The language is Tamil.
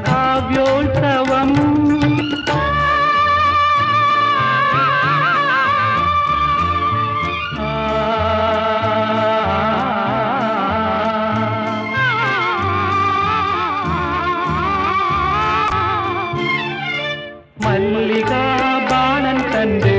காவ்யோற்சவம் மல்லிகா பாணன் தந்தை